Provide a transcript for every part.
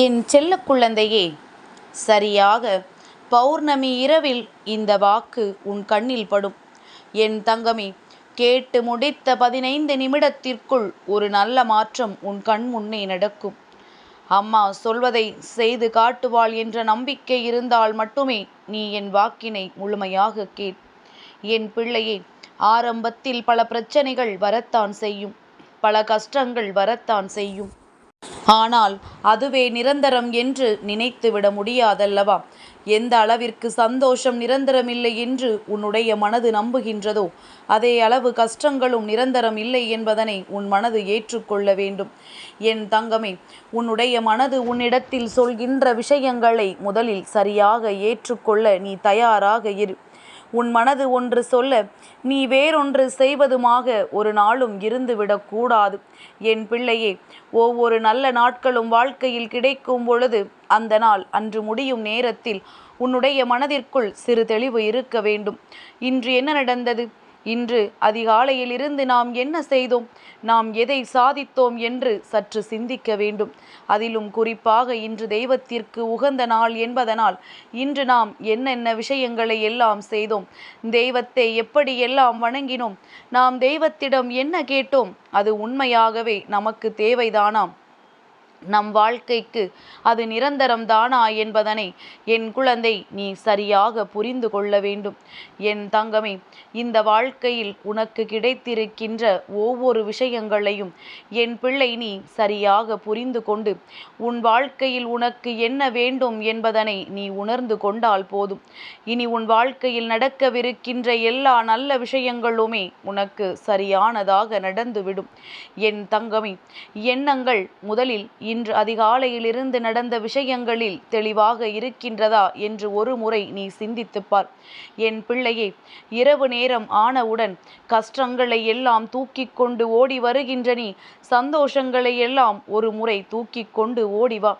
என் செல்ல குழந்தையே சரியாக பௌர்ணமி இரவில் இந்த வாக்கு உன் கண்ணில் படும். என் தங்கமே கேட்டு முடித்த பதினைந்து நிமிடத்திற்குள் ஒரு நல்ல மாற்றம் உன் கண் முன்னே நடக்கும். அம்மா சொல்வதை செய்து காட்டுவாள் என்ற நம்பிக்கை இருந்தால் மட்டுமே நீ என் வாக்கினை முழுமையாக கேள். என் பிள்ளையே ஆரம்பத்தில் பல பிரச்சனைகள் வரத்தான் செய்யும். பல கஷ்டங்கள் வரத்தான் செய்யும். ஆனால் அதுவே நிரந்தரம் என்று நினைத்துவிட முடியாதல்லவா? எந்த அளவிற்கு சந்தோஷம் நிரந்தரமில்லை என்று உன்னுடைய மனது நம்புகின்றதோ அதே அளவு கஷ்டங்களும் நிரந்தரம் இல்லை என்பதனை உன் மனது ஏற்றுக்கொள்ள வேண்டும். என் தங்கமே உன்னுடைய மனது உன்னிடத்தில் சொல்கின்ற விஷயங்களை முதலில் சரியாக ஏற்றுக்கொள்ள நீ தயாராக இரு. உன் மனது ஒன்று சொல்ல நீ வேறொன்று செய்வதுமாக ஒரு நாளும் இருந்துவிடக்கூடாது என் பிள்ளையே ஒவ்வொரு நல்ல நாட்களும் வாழ்க்கையில் கிடைக்கும் பொழுது அந்த நாள் அன்று முடியும் நேரத்தில் உன்னுடைய மனதிற்குள் சிறு தெளிவு இருக்க வேண்டும். இன்று என்ன நடந்தது? இன்று அதிகாலையிலிருந்து நாம் என்ன செய்தோம்? நாம் எதை சாதித்தோம் என்று சற்று சிந்திக்க வேண்டும். அதிலும் குறிப்பாக இன்று தெய்வத்திற்கு உகந்த நாள் என்பதனால் இன்று நாம் என்னென்ன விஷயங்களை எல்லாம் செய்தோம்? தெய்வத்தை எப்படி எல்லாம் வணங்கினோம்? நாம் தெய்வத்திடம் என்ன கேட்டோம்? அது உண்மையாகவே நமக்கு தேவைதானாம். நம் வாழ்க்கைக்கு அது நிரந்தரம் தானா என்பதனை என் குழந்தை நீ சரியாக புரிந்து கொள்ள வேண்டும். என் தங்கமே இந்த வாழ்க்கையில் உனக்கு கிடைத்திருக்கின்ற ஒவ்வொரு விஷயங்களையும் என் பிள்ளை நீ சரியாக புரிந்து கொண்டு உன் வாழ்க்கையில் உனக்கு என்ன வேண்டும் என்பதனை நீ உணர்ந்து கொண்டால் போதும். இனி உன் வாழ்க்கையில் நடக்கவிருக்கின்ற எல்லா நல்ல விஷயங்களுமே உனக்கு சரியானதாக நடந்துவிடும். என் தங்கமே எண்ணங்கள் முதலில் இன்று அதிகாலையிலிருந்து நடந்த விஷயங்களில் தெளிவாக இருக்கின்றதா என்று ஒரு முறை நீ சிந்தித்துப்பார் என் பிள்ளையே இரவு நேரம் ஆனவுடன் கஷ்டங்களை எல்லாம் தூக்கி கொண்டு ஓடி வருகின்ற நீ சந்தோஷங்களை எல்லாம் ஒரு முறை தூக்கி கொண்டு ஓடி வா.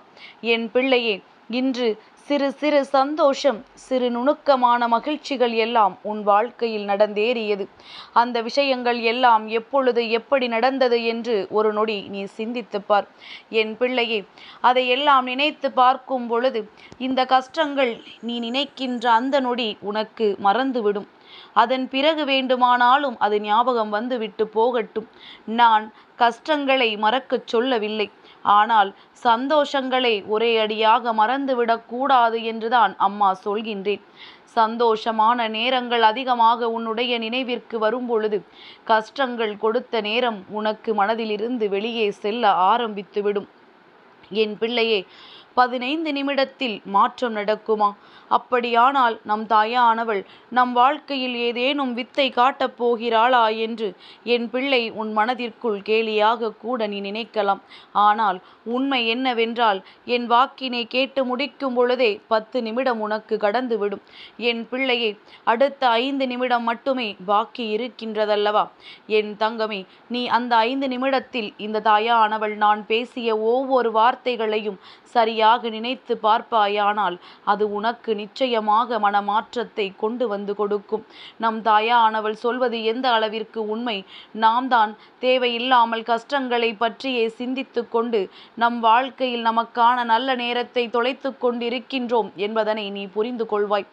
என் பிள்ளையே இன்று சிறு சிறு சந்தோஷம் சிறு நுணுக்கமான மகிழ்ச்சிகள் எல்லாம் உன் வாழ்க்கையில் நடந்தேறியது. அந்த விஷயங்கள் எல்லாம் எப்பொழுது எப்படி நடந்தது என்று ஒரு நொடி நீ சிந்தித்துப்பார் என் பிள்ளையே அதையெல்லாம் நினைத்து பார்க்கும் பொழுது இந்த கஷ்டங்கள் நீ நினைக்கின்ற அந்த நொடி உனக்கு மறந்துவிடும். அதன் பிறகு வேண்டுமானாலும் அது ஞாபகம் வந்துவிட்டு போகட்டும். நான் கஷ்டங்களை மறக்கச் சொல்லவில்லை. ஆனால் சந்தோஷங்களை ஒரே அடியாக மறந்துவிடக் கூடாது என்றுதான் அம்மா சொல்கின்றேன். சந்தோஷமான நேரங்கள் அதிகமாக உன்னுடைய நினைவிற்கு வரும்பொழுது கஷ்டங்கள் கொடுத்த நேரம் உனக்கு மனதிலிருந்து வெளியே செல்ல ஆரம்பித்துவிடும். என் பிள்ளையே பதினைந்து நிமிடத்தில் மாற்றம் நடக்குமா? அப்படியானால் நம் தாயானவள் நம் வாழ்க்கையில் ஏதேனும் வித்தை காட்டப் போகிறாளா என்று என் பிள்ளை உன் மனதிற்குள் கேலியாக கூட நீ நினைக்கலாம். ஆனால் உண்மை என்னவென்றால் என் வாக்கினை கேட்டு முடிக்கும் பொழுதே பத்து நிமிடம் உனக்கு கடந்துவிடும். என் பிள்ளையை அடுத்த ஐந்து நிமிடம் மட்டுமே பாக்கி இருக்கின்றதல்லவா? என் தங்கமே நீ அந்த ஐந்து நிமிடத்தில் இந்த தாயானவள் நான் பேசிய ஒவ்வொரு வார்த்தைகளையும் சரியாக நினைத்து பார்ப்பாயானால் அது உனக்கு நிச்சயமாக மனமாற்றத்தை கொண்டு வந்து கொடுக்கும். நம் தாயானவள் சொல்வது எந்த அளவிற்கு உண்மை? நாம் தான் தேவையில்லாமல் கஷ்டங்களை பற்றியே சிந்தித்து கொண்டு நம் வாழ்க்கையில் நமக்கான நல்ல நேரத்தை தொலைத்து கொண்டிருக்கின்றோம் என்பதனை நீ புரிந்து கொள்வாய்.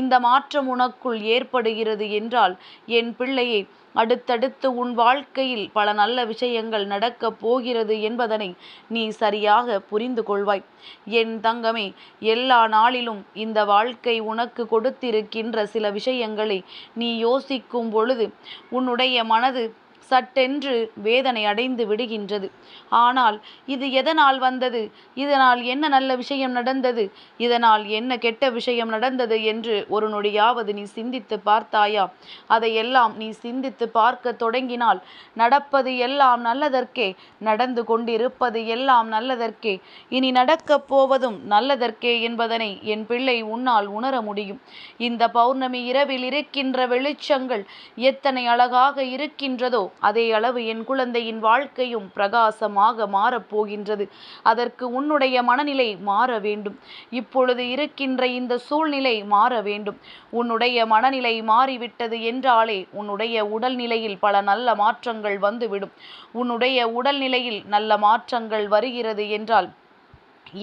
இந்த மாற்றம் உனக்குள் ஏற்படுகிறது என்றால் என் பிள்ளையை அடுத்தடுத்து உன் வாழ்க்கையில் பல நல்ல விஷயங்கள் நடக்கப் போகிறது என்பதனை நீ சரியாக புரிந்து கொள்வாய். என் தங்கமே எல்லா நாளிலும் இந்த வாழ்க்கை உனக்கு கொடுத்திருக்கின்ற சில விஷயங்களை நீ யோசிக்கும் பொழுது உன்னுடைய மனது சட்டென்று வேதனை அடைந்து விடுகின்றது. ஆனால் இது எதனால் வந்தது? இதனால் என்ன நல்ல விஷயம் நடந்தது? இதனால் என்ன கெட்ட விஷயம் நடந்தது என்று ஒரு நொடியாவது நீ சிந்தித்து பார்த்தாயா? அதையெல்லாம் நீ சிந்தித்து பார்க்க தொடங்கினால் நடப்பது எல்லாம் நல்லதற்கே நடந்து கொண்டிருப்பது எல்லாம் நல்லதற்கே இனி நடக்கப் போவதும் நல்லதற்கே என்பதனை என் பிள்ளை உன்னால் உணர முடியும். இந்த பௌர்ணமி இரவில் இருக்கின்ற வெளிச்சங்கள் எத்தனை அழகாக இருக்கின்றதோ அதே அளவு என் குழந்தையின் வாழ்க்கையும் பிரகாசமாக மாறப்போகின்றது அதற்கு உன்னுடைய மனநிலை மாற வேண்டும். இப்பொழுது இருக்கின்ற இந்த சூழ்நிலை மாற வேண்டும். உன்னுடைய மனநிலை மாறிவிட்டது என்றாலே உன்னுடைய உடல்நிலையில் பல நல்ல மாற்றங்கள் வந்துவிடும். உன்னுடைய உடல்நிலையில் நல்ல மாற்றங்கள் வருகிறது என்றால்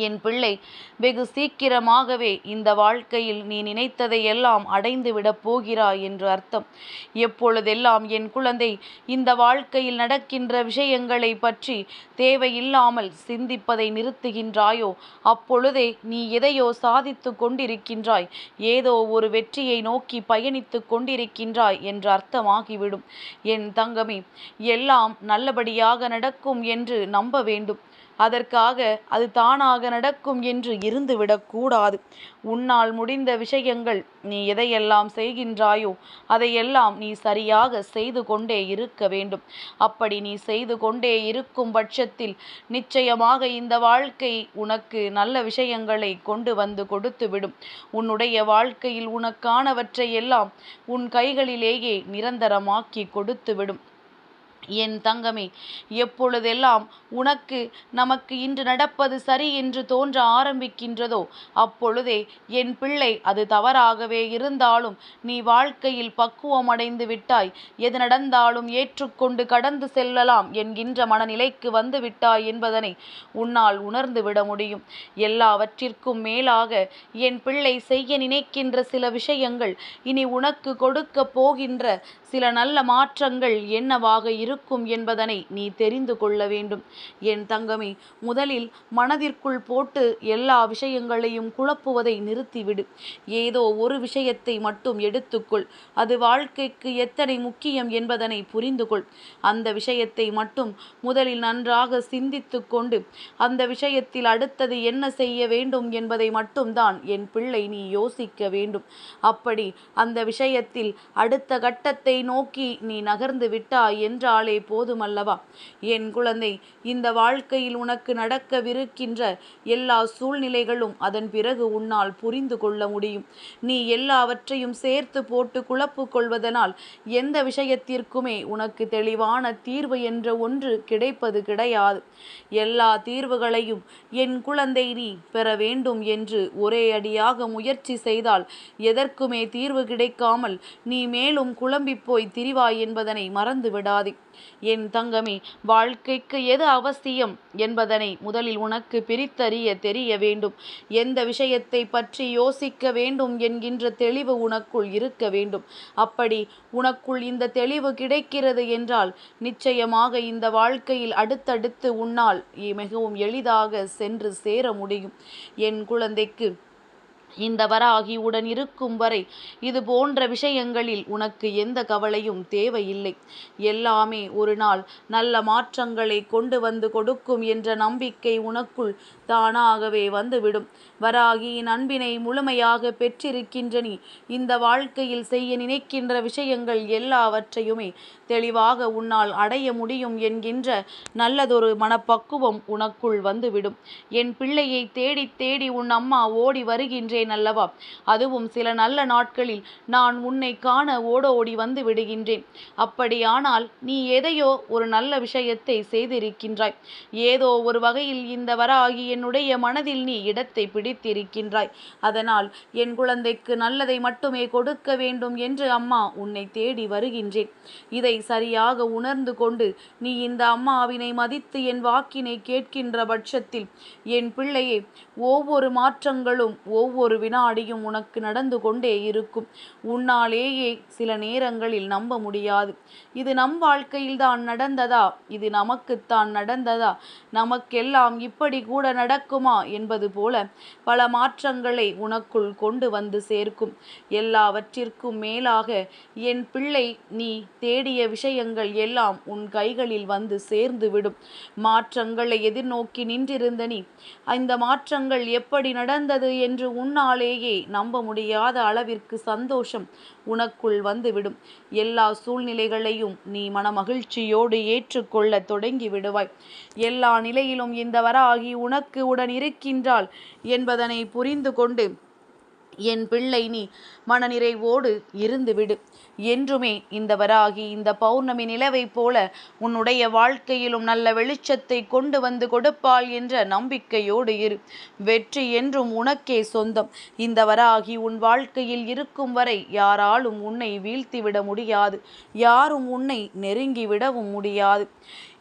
என் பிள்ளை வெகு சீக்கிரமாகவே இந்த வாழ்க்கையில் நீ நினைத்ததை எல்லாம் அடைந்து விடப் போகிறாய் என்று அர்த்தம். எப்பொழுதெல்லாம் என் குழந்தை இந்த வாழ்க்கையில் நடக்கின்ற விஷயங்களை பற்றி தேவையில்லாமல் சிந்திப்பதை நிறுத்துகின்றாயோ அப்பொழுதே நீ எதையோ சாதித்து கொண்டிருக்கின்றாய் ஏதோ ஒரு வெற்றியை நோக்கி பயணித்து கொண்டிருக்கின்றாய் என்று அர்த்தமாகிவிடும். என் தங்கமே எல்லாம் நல்லபடியாக நடக்கும் என்று நம்ப வேண்டும். அதற்காக அது தானாக நடக்கும் என்று இருந்துவிடக்கூடாது உன்னால் முடிந்த விஷயங்கள் நீ எதையெல்லாம் செய்கின்றாயோ அதையெல்லாம் நீ சரியாக செய்து கொண்டே இருக்க வேண்டும். அப்படி நீ செய்து கொண்டே இருக்கும் பட்சத்தில் நிச்சயமாக இந்த வாழ்க்கை உனக்கு நல்ல விஷயங்களை கொண்டு வந்து கொடுத்துவிடும். உன்னுடைய வாழ்க்கையில் உனக்கானவற்றை எல்லாம் உன் கைகளிலேயே நிரந்தரமாக்கி கொடுத்துவிடும். என் தங்கமே எப்பொழுதெல்லாம் உனக்கு நமக்கு இன்று நடப்பது சரி என்று தோன்ற ஆரம்பிக்கின்றதோ அப்பொழுதே என் பிள்ளை அது தவறாகவே இருந்தாலும் நீ வாழ்க்கையில் பக்குவமடைந்து விட்டாய். எது நடந்தாலும் ஏற்றுக்கொண்டு கடந்து செல்லலாம் என்கின்ற மனநிலைக்கு வந்து விட்டாய் என்பதனை உன்னால் உணர்ந்து விட முடியும். எல்லாவற்றிற்கும் மேலாக என் பிள்ளை செய்ய நினைக்கின்ற சில விஷயங்கள் இனி உனக்கு கொடுக்க போகின்ற சில நல்ல மாற்றங்கள் என்னவாக இருக்கும் இருக்கும் என்பதனை நீ தெரிந்து கொள்ள வேண்டும். என் தங்கமே முதலில் மனதிற்குள் போட்டு எல்லா விஷயங்களையும் குழப்புவதை நிறுத்திவிடு. ஏதோ ஒரு விஷயத்தை மட்டும் எடுத்துக்கொள். அது வாழ்க்கைக்கு எத்தனை முக்கியம் என்பதனை புரிந்து கொள் அந்த விஷயத்தை மட்டும் முதலில் நன்றாக சிந்தித்து கொண்டு அந்த விஷயத்தில் அடுத்தது என்ன செய்ய வேண்டும் என்பதை மட்டும்தான் என் பிள்ளை நீ யோசிக்க வேண்டும். அப்படி அந்த விஷயத்தில் அடுத்த கட்டத்தை நோக்கி நீ நகர்ந்து விட்டாய் என்றால் போதுமல்லவா? என் குழந்தை இந்த வாழ்க்கையில் உனக்கு நடக்கவிருக்கின்ற எல்லா சூழ்நிலைகளும் அதன் பிறகு உன்னால் புரிந்து கொள்ள முடியும். நீ எல்லாவற்றையும் சேர்த்து போட்டு குழப்பு கொள்வதனால் எந்த விஷயத்திற்குமே உனக்கு தெளிவான தீர்வு என்ற ஒன்று கிடைப்பது கிடையாது. எல்லா தீர்வுகளையும் என் குழந்தை நீ பெற வேண்டும் என்று ஒரே அடியாக முயற்சி செய்தால் எதற்குமே தீர்வு கிடைக்காமல் நீ மேலும் குழம்பி போய் திரிவாய் என்பதனை மறந்து விடாதே என் தங்கமே வாழ்க்கைக்கு எது அவசியம் என்பதனை முதலில் உனக்கு பிரித்தறிய தெரிய வேண்டும். எந்த விஷயத்தை பற்றி யோசிக்க வேண்டும் என்கின்ற தெளிவு உனக்குள் இருக்க வேண்டும். அப்படி உனக்குள் இந்த தெளிவு கிடைக்கிறது என்றால் நிச்சயமாக இந்த வாழ்க்கையில் அடுத்தடுத்து உன்னால் மிகவும் எளிதாக சென்று சேர முடியும். என் குழந்தைக்கு இந்த வராகி உடன் இருக்கும் வரை இது போன்ற விஷயங்களில் உனக்கு எந்த கவலையும் தேவையில்லை. எல்லாமே ஒரு நாள் நல்ல மாற்றங்களை கொண்டு வந்து கொடுக்கும் என்ற நம்பிக்கை உனக்குள் தானாகவே வந்துவிடும். வராகியின் அன்பினை முழுமையாக பெற்றிருக்கின்ற நீ இந்த வாழ்க்கையில் செய்ய நினைக்கின்ற விஷயங்கள் எல்லாவற்றையுமே தெளிவாக உன்னால் அடைய முடியும் என்கின்ற நல்லதொரு மனப்பக்குவம் உனக்குள் வந்துவிடும். என் பிள்ளையை தேடி தேடி உன் அம்மா ஓடி வருகின்றேன் அல்லவா? அதுவும் சில நல்ல நாட்களில் நான் உன்னை காண ஓட ஓடி வந்து விடுகின்றேன். அப்படியானால் நீ எதையோ ஒரு நல்ல விஷயத்தை செய்திருக்கின்றாய். ஏதோ ஒரு வகையில் இந்த வராகி என்னுடைய மனதில் நீ இடத்தை பிடித்திருக்கின்றாய். அதனால் என் குழந்தைக்கு நல்லதை மட்டுமே கொடுக்க வேண்டும் என்று அம்மா உன்னை தேடி வருகின்றேன். இதை சரியாக உணர்ந்து கொண்டு நீ இந்த அம்மாவினை மதித்து என் வாக்கினை கேட்கின்ற பட்சத்தில் என் பிள்ளையே ஒவ்வொரு மாற்றங்களும் ஒவ்வொரு வினாடியும் உனக்கு நடந்து கொண்டே இருக்கும். உன்னாலேயே சில நேரங்களில் நம்ப முடியாது. இது நம் வாழ்க்கையில் தான் நடந்ததா? இது நமக்குத்தான் நடந்ததா? நமக்கெல்லாம் இப்படி கூட நடக்குமா? என்பது போல பல மாற்றங்களை உனக்குள் கொண்டு வந்து சேர்க்கும். எல்லாவற்றிற்கும் மேலாக என் பிள்ளை நீ தேடிய விஷயங்கள் எல்லாம் உன் கைகளில் வந்து சேர்ந்து விடும் மாற்றங்களை எதிர்நோக்கி நின்றிருந்த நீ இந்த மாற்றங்கள் எப்படி நடந்தது என்று உன்னாலேயே நம்ப முடியாத அளவிற்கு சந்தோஷம் உனக்குள் வந்துவிடும். எல்லா சூழ்நிலைகளையும் நீ மனமகிழ்ச்சியோடு ஏற்றுக்கொள்ள தொடங்கி விடுவாய் எல்லா நிலையிலும் இந்த வராகி உனக்கு உடன் இருக்கின்றாள் என்பதனை புரிந்து கொண்டு என் பிள்ளை நீ மனநிறைவோடு இருந்துவிடு. என்றுமே இந்த வராகி இந்த பௌர்ணமி நிலவைப் போல உன்னுடைய வாழ்க்கையிலும் நல்ல வெளிச்சத்தை கொண்டு வந்து கொடுப்பாள் என்ற நம்பிக்கையோடு இரு. வெற்றி என்றும் உனக்கே சொந்தம். இந்த வராகி உன் வாழ்க்கையில் இருக்கும் வரை யாராலும் உன்னை வீழ்த்திவிட முடியாது. யாரும் உன்னை நெருங்கிவிடவும் முடியாது.